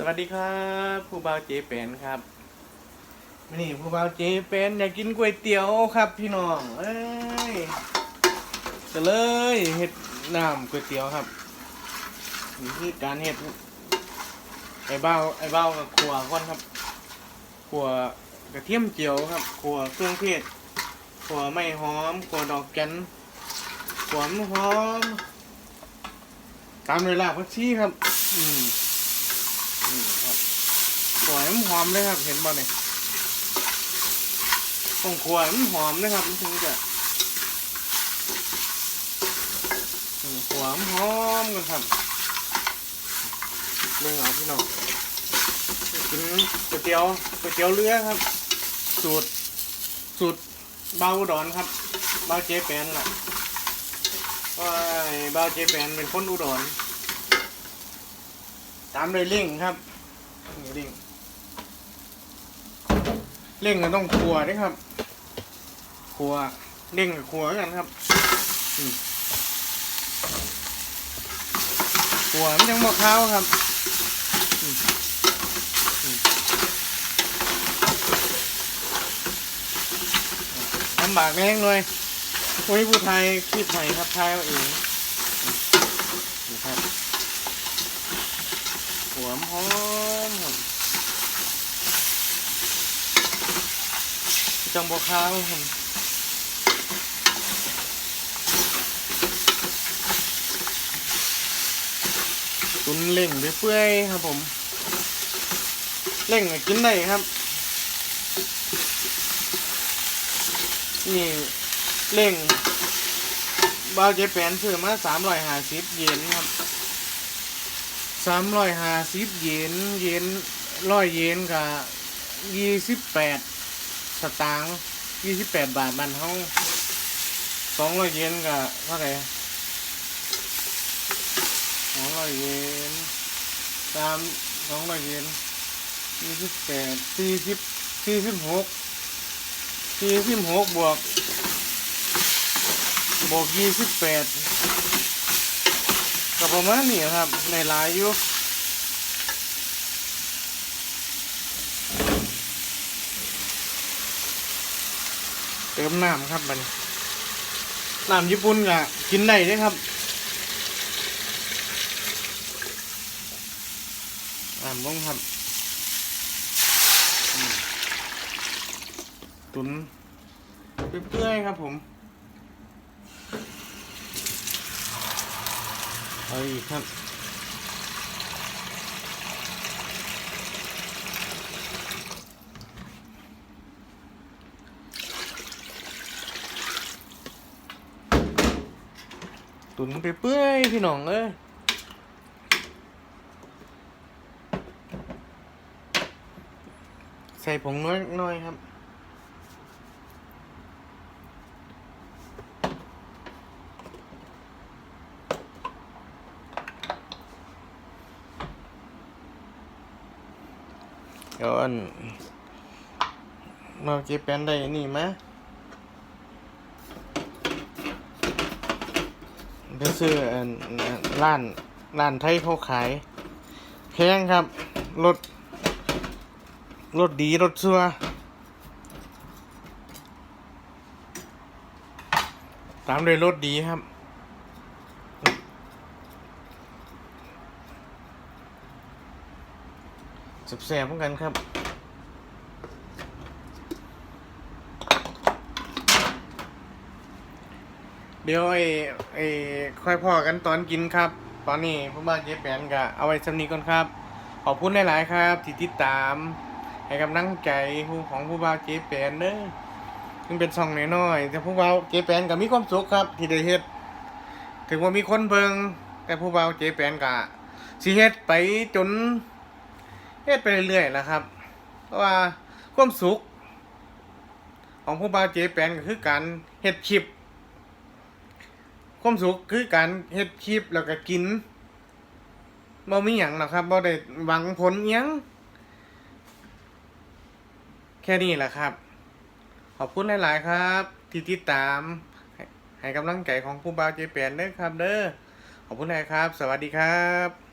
สวัสดีครับผู้บ่าวเจแปนครับนี่ผู้บ่าวเจแปนอยากกินก๋วยเตี๋ยวครับพี่น้องเอ้ยจะเลยเฮ็ดน้ำก๋วยเตี๋ยวครับนี่คือการเฮ็ดไอ้เบ้าไอ้เบ้ากับขัวก่อนครับขัวกระเทียมเจียวครับขัวเครื่องเทศขัวไม่หอมขัวดอกแกนขัวหอมตามเวลาพักชีครับ อืม นี่ครับสวยมันหอมเลยครับเห็นบ่เนี่ยต้องขวายมันหอมนะครับมันถึงจะต้องขวมหอมกันครับเรื่องเอาพี่น้องกินก๋วยเตี๋ยวก๋วยเตี๋ยวเรือครับ สูตรสูตรเบาดอนครับเบาเจ๊แปนล่ะว่าไอ้เบาเจ๊แปนเป็นคนอุดร ตามด้วยเร่งครับนี่เร่งเร่งก็ต้องครัวด้วยครับครัวเร่งกับครัวกันครับครัวมันยังบอกข้าวครับลำบากแน่งเลยโอ้ยผู้ไทยคิดไทยครับไทยเอาเองนี่ครับ หัวหอมครับจังบวข้าวครับตุนเล่งไปเปื่อยครับผม เล่งกินได้ครับ นี่เล่งบาเจแปนซื้อมาสามร้อยห้าสิบเยนครับ สามร้อยห้าสิบเยนเยนร้อยเยนกับยี่สิบแปดสตางค์ยี่สิบแปดบาทมันเฮาสองร้อยเยนกับเท่าไหร่สองร้อยเยนสามสองร้อยเยนยี่สิบแปดสี่สิบสี่สิบหกสี่สิบหกบวกบวกยี่สิบแปด ก็ประมาณนี้ครับในหลายอยู่เติมน้ำครับมันน้ำญี่ปุ่นก็กินได้เด้ครับน้ำบ้งครับ ตุนเปื่อยๆครับผม เอาอีกครับตุนไปเปื่อยพี่น้องเอ้ยใส่ผงน้อยน้อยครับ ยวอันมาเก็บแปนได้นี่มะไปซื้ออันร้านร้านไทยเขาขาย แพงครับ รถ รถดีรถซัวตามด้วยรถดีครับ แสบๆเหมือนกันครับเดี๋ยวไอ้ไอ้ค่อยพอกันตอนกินครับ ตอนนี้ผู้บ้านเจ๊แปนก็เอาไว้สำนีก่อนครับ ขอบคุณหลายๆครับ ที่ติดตาม ให้กำลังใจผู้ของผู้บ่าวเจ๊แปนเด้อถึงเป็นช่องน้อยๆแต่ผู้บ่าวเจ๊แปนก็มีความสุขครับ ที่ได้เฮ็ด ถึงว่ามีคนเบิงแต่ผู้บ่าวเจ๊แปนก็สิเฮ็ดไปจน เฮ็ดไปเรื่อยๆนะครับ เพราะว่าความสุข ของผู้บ่าวเจแปนก็คือการเฮ็ดคลิปความสุขคือการเฮ็ดคลิปแล้วก็กินบ่มีหยังหรอกครับบ่ได้หวังผลอิหยังแค่นี้แหละครับ ขอบคุณหลาย ๆ ครับ ที่ติดตามให้ให้กำลังใจของผู้บ่าวเจแปนเด้อครับ เด้อขอบคุณหลายครับ สวัสดีครับ